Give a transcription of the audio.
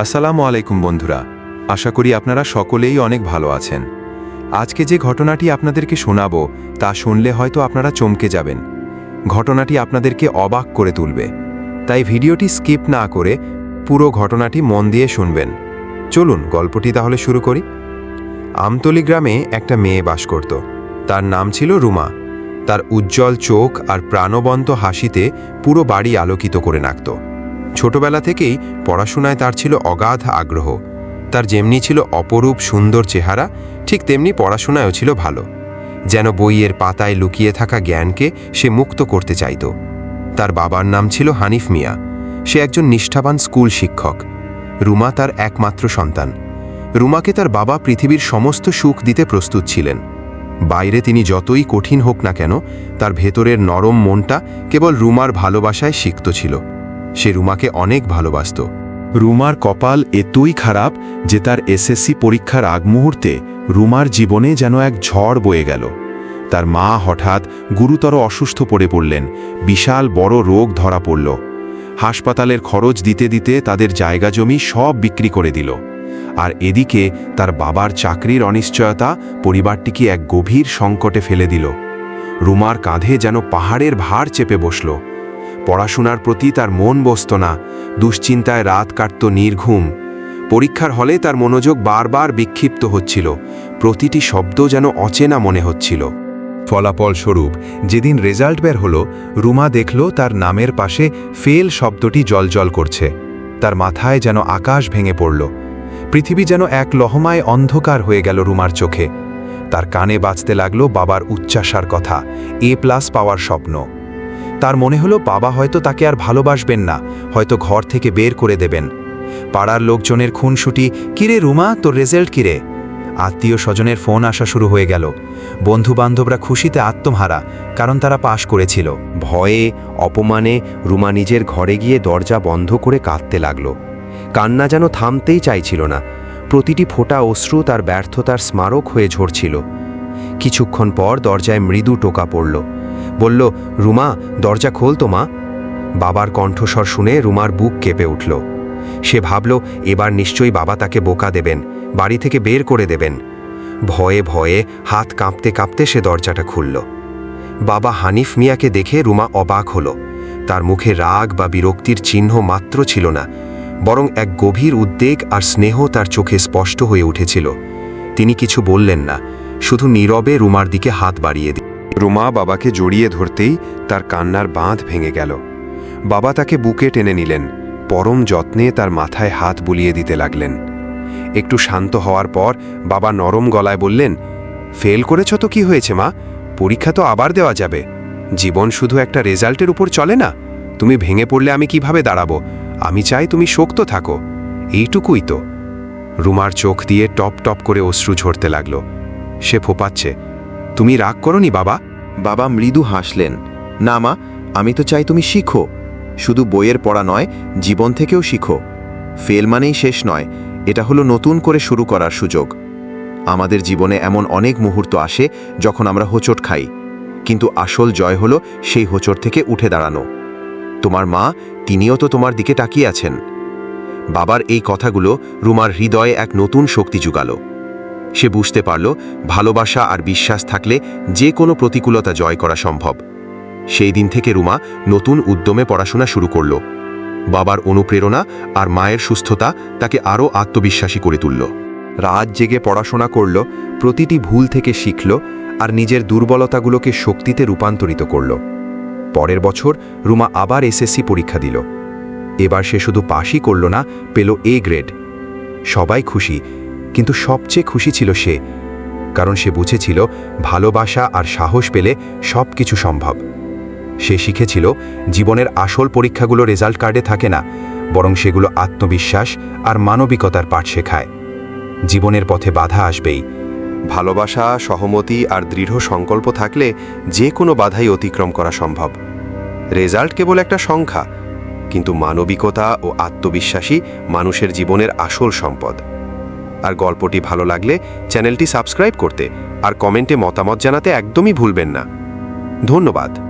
আসসালামু আলাইকুম বন্ধুরা, আশা করি আপনারা সকলেই অনেক ভালো আছেন। আজকে যে ঘটনাটি আপনাদেরকে শোনাবো, তা শুনলে হয়তো আপনারা চমকে যাবেন। ঘটনাটি আপনাদেরকে অবাক করে তুলবে। তাই ভিডিওটি স্কিপ না করে পুরো ঘটনাটি মন দিয়ে শুনবেন। চলুন গল্পটি তাহলে শুরু করি। আমতলি গ্রামে একটা মেয়ে বাস করত। তার নাম ছিল রুমা। তার উজ্জ্বল চোখ আর প্রাণবন্ত হাসিতে পুরো বাড়ি আলোকিত করে রাখত ছোটবেলা থেকেই পড়াশোনায় তার ছিল অগাধ আগ্রহ। তার যেমনি ছিল অপরূপ সুন্দর চেহারা, ঠিক তেমনি পড়াশোনায়ও ছিল ভালো। যেন বইয়ের পাতায় লুকিয়ে থাকা জ্ঞানকে সে মুক্ত করতে চাইত। তার বাবার নাম ছিল হানিফ মিয়া। সে একজন নিষ্ঠাবান স্কুল শিক্ষক। রুমা তার একমাত্র সন্তান। রুমাকে তার বাবা পৃথিবীর সমস্ত সুখ দিতে প্রস্তুত ছিলেন। বাইরে তিনি যতই কঠিন হোক না কেন, তার ভেতরের নরম মনটা কেবল রুমার ভালোবাসায় সিক্ত ছিল। সে রুমাকে অনেক ভালোবাসত। রুমার কপাল এতই খারাপ যে তার এসএসসি পরীক্ষার আগ মুহূর্তে রুমার জীবনে যেন এক ঝড় বয়ে গেল। তার মা হঠাৎ গুরুতর অসুস্থ পড়ে পড়লেন, বিশাল বড় রোগ ধরা পড়ল। হাসপাতালের খরচ দিতে দিতে তাদের জায়গা জমি সব বিক্রি করে দিল। আর এদিকে তার বাবার চাকরির অনিশ্চয়তা পরিবারটিকে এক গভীর সংকটে ফেলে দিল। রুমার কাঁধে যেন পাহাড়ের ভার চেপে বসল। পড়াশোনার প্রতি তার মন বসত না, দুশ্চিন্তায় রাত কাটত নির্ঘুম। পরীক্ষার হলে তার মনোযোগ বারবার বিক্ষিপ্ত হচ্ছিল, প্রতিটি শব্দ যেন অচেনা মনে হচ্ছিল। ফলাফল স্বরূপ, যেদিন রেজাল্ট বের হলো, রুমা দেখল তার নামের পাশে ফেল শব্দটি জলজল করছে। তার মাথায় যেন আকাশ ভেঙে পড়ল। পৃথিবী যেন এক লহমায় অন্ধকার হয়ে গেল রুমার চোখে। তার কানে বাজতে লাগল বাবার উচ্চাসার কথা, এ প্লাস পাওয়ার স্বপ্ন। তার মনে হলো বাবা হয়তো তাকে আর ভালোবাসবেন না, হয়তো ঘর থেকে বের করে দেবেন। পাড়ার লোকজনের খুনসুটি, কিরে রুমা, তোর রেজাল্ট কিরে? আত্মীয় স্বজনের ফোন আসা শুরু হয়ে গেল। বন্ধু বান্ধবরা খুশিতে আত্মহারা, কারণ তারা পাশ করেছিল। ভয়ে, অপমানে রুমা নিজের ঘরে গিয়ে দরজা বন্ধ করে কাঁদতে লাগল। কান্না যেন থামতেই চাইছিল না। প্রতিটি ফোঁটা অশ্রু তার ব্যর্থতার স্মারক হয়ে ঝরছিল। কিছুক্ষণ পর দরজায় মৃদু টোকা পড়ল। বলল, রুমা, দরজা খোল তো মা। বাবার কণ্ঠস্বর শুনে রুমার বুক কেঁপে উঠল। সে ভাবল, এবার নিশ্চয়ই বাবা তাকে বোকা দেবেন, বাড়ি থেকে বের করে দেবেন। ভয়ে ভয়ে হাত কাঁপতে কাঁপতে সে দরজাটা খুলল। বাবা হানিফ মিয়াকে দেখে রুমা অবাক হল। তার মুখে রাগ বা বিরক্তির চিহ্ন মাত্র ছিল না, বরং এক গভীর উদ্বেগ আর স্নেহ তার চোখে স্পষ্ট হয়ে উঠেছিল। তিনি কিছু বললেন না, শুধু নীরবে রুমার দিকে হাত বাড়িয়ে রুমা বাবাকে জড়িয়ে ধরতেই তার কান্নার বাঁধ ভেঙে গেল। বাবা তাকে বুকে টেনে নিলেন, পরম যত্নে তার মাথায় হাত বুলিয়ে দিতে লাগলেন। একটু শান্ত হওয়ার পর বাবা নরম গলায় বললেন, ফেল করেছ তো কি হয়েছে মা? পরীক্ষা তো আবার দেওয়া যাবে। জীবন শুধু একটা রেজাল্টের উপর চলে না। তুমি ভেঙে পড়লে আমি কীভাবে দাঁড়াবো? আমি চাই তুমি শক্ত থাকো। এইটুকুই তো। রুমার চোখ দিয়ে টপ টপ করে অশ্রু ঝরতে লাগল। সে ফোপাচ্ছে, তুমি রাগ করনি বাবা? বাবা মৃদু হাসলেন, না মা, আমি তো চাই তুমি শিখো। শুধু বইয়ের পড়া নয়, জীবন থেকেও শিখো। ফেল মানেই শেষ নয়, এটা হলো নতুন করে শুরু করার সুযোগ। আমাদের জীবনে এমন অনেক মুহূর্ত আসে যখন আমরা হোঁচট খাই, কিন্তু আসল জয় হলো সেই হোঁচট থেকে উঠে দাঁড়ানো। তোমার মা, তিনিও তো তোমার দিকে তাকিয়ে আছেন। বাবার এই কথাগুলো রুমার হৃদয়ে এক নতুন শক্তি জুগালো সে বুঝতে পারল, ভালোবাসা আর বিশ্বাস থাকলে যে কোনো প্রতিকূলতা জয় করা সম্ভব। সেই দিন থেকে রুমা নতুন উদ্যমে পড়াশোনা শুরু করল। বাবার অনুপ্রেরণা আর মায়ের সুস্থতা তাকে আরও আত্মবিশ্বাসী করে তুলল। রাত জেগে পড়াশোনা করল, প্রতিটি ভুল থেকে শিখল আর নিজের দুর্বলতাগুলোকে শক্তিতে রূপান্তরিত করল। পরের বছর রুমা আবার এসএসসি পরীক্ষা দিল। এবার সে শুধু পাশই করল না, পেল এ গ্রেড সবাই খুশি কিন্তু সবচেয়ে খুশি ছিল সে, কারণ সে বুঝেছিল ভালোবাসা আর সাহস পেলে সব কিছু সম্ভব। সে শিখেছিল জীবনের আসল পরীক্ষাগুলো রেজাল্ট কার্ডে থাকে না, বরং সেগুলো আত্মবিশ্বাস আর মানবিকতার পাঠ শেখায়। জীবনের পথে বাধা আসবেই। ভালোবাসা, সহমতি আর দৃঢ় সংকল্প থাকলে যে কোনো বাধাই অতিক্রম করা সম্ভব। রেজাল্ট কেবল একটা সংখ্যা, কিন্তু মানবিকতা ও আত্মবিশ্বাসী মানুষের জীবনের আসল সম্পদ। আর গল্পটি ভালো লাগলে চ্যানেলটি সাবস্ক্রাইব করতে আর কমেন্টে মতামত জানাতে একদমই ভুলবেন না। ধন্যবাদ।